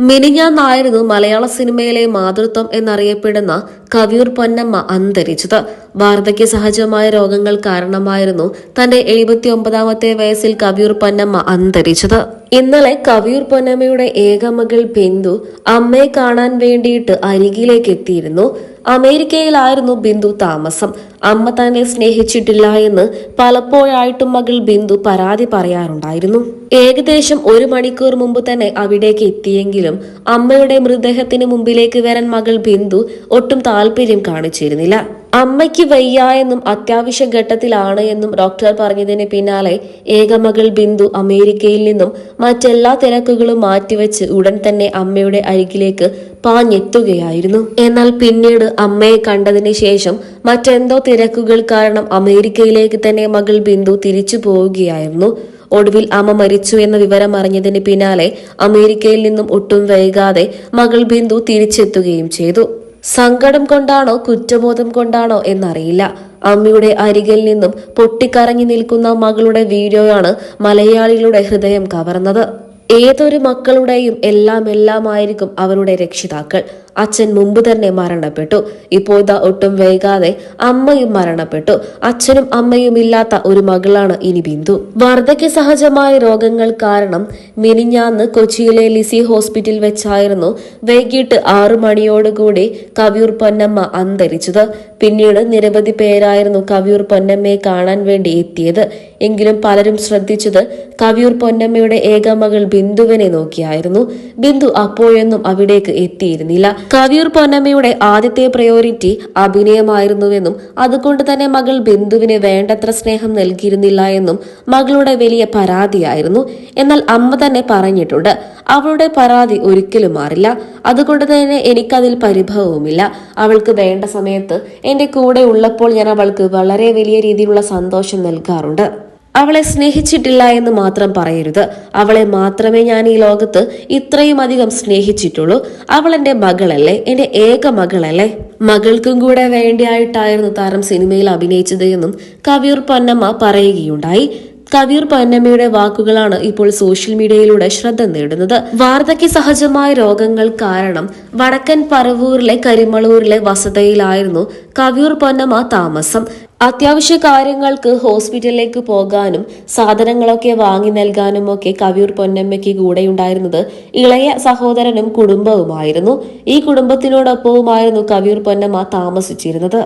മിനിഞ്ഞാന്നായിരുന്നു മലയാള സിനിമയിലെ മാതൃത്വം എന്നറിയപ്പെടുന്ന കവിയൂർ പൊന്നമ്മ അന്തരിച്ചത്. വാർദ്ധക്യ സഹജമായ രോഗങ്ങൾ കാരണമായിരുന്നു തന്റെ എഴുപത്തിയൊമ്പതാമത്തെ വയസ്സിൽ കവിയൂർ പൊന്നമ്മ അന്തരിച്ചത്. ഇന്നലെ കവിയൂർ പൊന്നമ്മയുടെ ഏകമകൾ ബിന്ദു അമ്മയെ കാണാൻ വേണ്ടിയിട്ട് അരികിലേക്ക് എത്തിയിരുന്നു അമേരിക്കയിലായിരുന്നു ബിന്ദു താമസം. അമ്മ തന്നെ സ്നേഹിച്ചിട്ടില്ല എന്ന് പലപ്പോഴായിട്ടും മകൾ ബിന്ദു പരാതി പറയാറുണ്ടായിരുന്നു. ഏകദേശം ഒരു മണിക്കൂർ മുമ്പ് തന്നെ അവിടേക്ക് എത്തിയെങ്കിലും അമ്മയുടെ മൃതദേഹത്തിന് മുമ്പിലേക്ക് വരാൻ മകൾ ബിന്ദു ഒട്ടും താല്പര്യം കാണിച്ചിരുന്നില്ല. അമ്മയ്ക്ക് വയ്യ എന്നും അത്യാവശ്യ ഘട്ടത്തിലാണ് എന്നും ഡോക്ടർ പറഞ്ഞതിന് പിന്നാലെ ഏകമകൾ ബിന്ദു അമേരിക്കയിൽ നിന്നും മറ്റെല്ലാ തിരക്കുകളും മാറ്റിവെച്ച് ഉടൻ തന്നെ അമ്മയുടെ അരികിലേക്ക് പാഞ്ഞെത്തുകയായിരുന്നു. എന്നാൽ പിന്നീട് അമ്മയെ കണ്ടതിന് ശേഷം മറ്റെന്തോ തിരക്കുകൾ കാരണം അമേരിക്കയിലേക്ക് തന്നെ മകൾ ബിന്ദു തിരിച്ചു പോവുകയായിരുന്നു. ഒടുവിൽ അമ്മ മരിച്ചു എന്ന വിവരം അറിഞ്ഞതിന് പിന്നാലെ അമേരിക്കയിൽ നിന്നും ഒട്ടും വൈകാതെ മകൾ ബിന്ദു തിരിച്ചെത്തുകയും ചെയ്തു. സങ്കടം കൊണ്ടാണോ കുറ്റബോധം കൊണ്ടാണോ എന്നറിയില്ല. അമ്മയുടെ അരികിൽ നിന്നും പൊട്ടിക്കറങ്ങി നിൽക്കുന്ന മകളുടെ വീഡിയോയാണ് മലയാളികളുടെ ഹൃദയം കവർന്നത്. ഏതൊരു മക്കളുടെയും എല്ലാം എല്ലാമായിരിക്കും അവരുടെ രക്ഷിതാക്കൾ. അച്ഛൻ മുമ്പ് തന്നെ മരണപ്പെട്ടു. ഇപ്പോൾ ഇതാ ഒട്ടും വൈകാതെ അമ്മയും മരണപ്പെട്ടു. അച്ഛനും അമ്മയും ഇല്ലാത്ത ഒരു മകളാണ് ഇനി ബിന്ദു. വാർദ്ധക്യ സഹജമായ രോഗങ്ങൾ കാരണം മിനിഞ്ഞാന്ന് കൊച്ചിയിലെ ലിസി ഹോസ്പിറ്റൽ വെച്ചായിരുന്നു വൈകിട്ട് ആറു മണിയോടുകൂടി കവിയൂർ പൊന്നമ്മ അന്തരിച്ചത്. പിന്നീട് നിരവധി പേരായിരുന്നു കവിയൂർ പൊന്നമ്മയെ കാണാൻ വേണ്ടി എത്തിയത്. എങ്കിലും പലരും ശ്രദ്ധിച്ചത് കവിയൂർ പൊന്നമ്മയുടെ ഏക മകൾ ബിന്ദുവിനെ നോക്കിയായിരുന്നു. ബിന്ദു അപ്പോഴൊന്നും അവിടേക്ക് എത്തിയിരുന്നില്ല. കവിയൂർ പൊന്നമ്മയുടെ ആദ്യത്തെ പ്രയോറിറ്റി അഭിനയമായിരുന്നുവെന്നും അതുകൊണ്ട് തന്നെ മകൾ ബിന്ദുവിന് വേണ്ടത്ര സ്നേഹം നൽകിയിരുന്നില്ല എന്നും മകളുടെ വലിയ പരാതിയായിരുന്നു. എന്നാൽ അമ്മ തന്നെ പറഞ്ഞിട്ടുണ്ട് അവളുടെ പരാതി ഒരിക്കലും മാറില്ല. അതുകൊണ്ട് തന്നെ എനിക്കതിൽ പരിഭവവുമില്ല. അവൾക്ക് വേണ്ട സമയത്ത് എന്റെ കൂടെ ഉള്ളപ്പോൾ ഞാൻ അവൾക്ക് വളരെ വലിയ രീതിയിലുള്ള സന്തോഷം നൽകാറുണ്ട്. അവളെ സ്നേഹിച്ചിട്ടില്ല എന്ന് മാത്രം പറയരുത്. അവളെ മാത്രമേ ഞാൻ ഈ ലോകത്ത് ഇത്രയും അധികം സ്നേഹിച്ചിട്ടുള്ളൂ. അവൾ എന്റെ മകളല്ലേ? എന്റെ ഏക മകളല്ലേ? മകൾക്കും കൂടെ വേണ്ടിയായിട്ടായിരുന്നു താരം സിനിമയിൽ അഭിനയിച്ചത് എന്നും കവിയൂർ പൊന്നമ്മ പറയുകയുണ്ടായി. കവിയൂർ പൊന്നമ്മയുടെ വാക്കുകളാണ് ഇപ്പോൾ സോഷ്യൽ മീഡിയയിലൂടെ ശ്രദ്ധ നേടുന്നത്. വാർദ്ധക്യ സഹജമായ രോഗങ്ങൾ കാരണം വടക്കൻ പറവൂരിലെ കരിമളൂരിലെ വസതയിലായിരുന്നു കവിയൂർ പൊന്നമ്മ താമസം. അത്യാവശ്യ കാര്യങ്ങൾക്ക് ഹോസ്പിറ്റലിലേക്ക് പോകാനും സാധനങ്ങളൊക്കെ വാങ്ങി നൽകാനും ഒക്കെ കവിയൂർ പൊന്നമ്മയ്ക്ക് കൂടെയുണ്ടായിരുന്നത് ഇളയ സഹോദരനും കുടുംബവുമായിരുന്നു. ഈ കുടുംബത്തിനോടൊപ്പവുമായിരുന്നു കവിയൂർ പൊന്നമ്മ താമസിച്ചിരുന്നത്.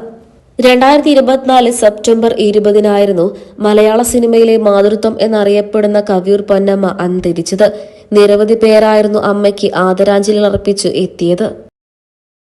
രണ്ടായിരത്തി ഇരുപത്തിനാല് സെപ്റ്റംബർ ഇരുപതിനായിരുന്നു മലയാള സിനിമയിലെ മാതൃത്വം എന്നറിയപ്പെടുന്ന കവിയൂർ പൊന്നമ്മ അന്തരിച്ചത്. നിരവധി പേരായിരുന്നു അമ്മയ്ക്ക് ആദരാഞ്ജലി അർപ്പിച്ച് എത്തിയത്.